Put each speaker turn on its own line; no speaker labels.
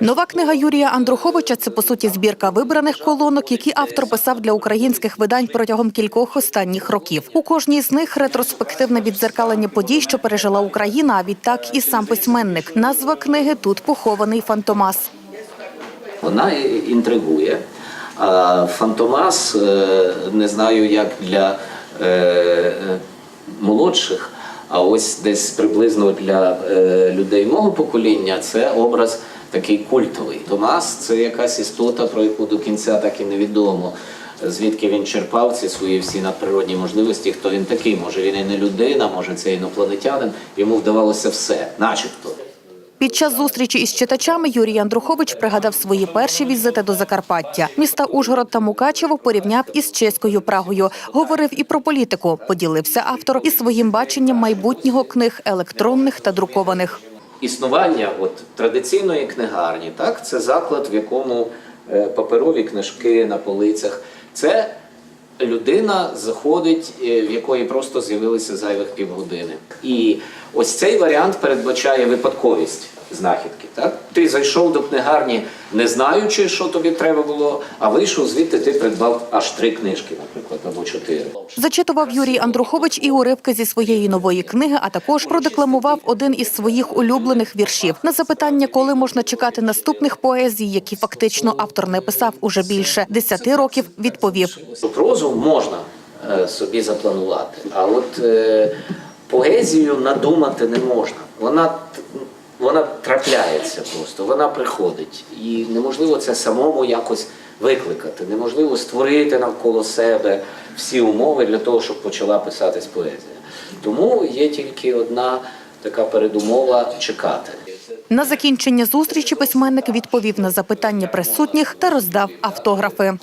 Нова книга Юрія Андруховича це по суті збірка вибраних колонок, які автор писав для українських видань протягом кількох останніх років. У кожній з них ретроспективне віддзеркалення подій, що пережила Україна. А відтак і сам письменник. Назва книги тут похований Фантомас.
Вона інтригує. Фантомас, е, не знаю, як для е, е, молодших, а ось десь приблизно для людей мого покоління це образ такий культовий. Томас це якась істота, про яку до кінця так і невідомо. Звідки він черпав ці свої всі надприродні можливості, хто він такий? Може він і не людина, може це інопланетянин. Йому вдавалося все, начебто.
Під час зустрічі із читачами Юрій Андрухович пригадав свої перші візити до Закарпаття. Міста Ужгород та Мукачево порівняв із чеською Прагою. Говорив і про політику. Поділився автор і своїм баченням майбутнього книг електронних та друкованих.
Існування от, традиційної книгарні, так, це заклад, в якому е, паперові книжки на полицях. Це людина заходить, е, в якої просто з'явилися зайвих півгодини. І ось цей варіант передбачає випадковість знахідки. Так? Ти зайшов до книгарні, не знаючи, що тобі треба було, а вийшов звідти, ти придбав аж три книжки, наприклад, або чотири.
Зачитував Юрій Андрухович і уривки зі своєї нової книги, а також продекламував один із своїх улюблених віршів. На запитання, коли можна чекати наступних поезій, які фактично автор не писав уже більше десяти років, відповів.
Прозу можна е, собі запланувати, а от е, поезію надумати не можна. Вона, вона трапляється просто, вона приходить. І неможливо це самому якось викликати. Неможливо створити навколо себе всі умови для того, щоб почала писатись поезія. Тому є тільки одна така передумова чекати.
На закінчення зустрічі письменник відповів на запитання присутніх та роздав автографи.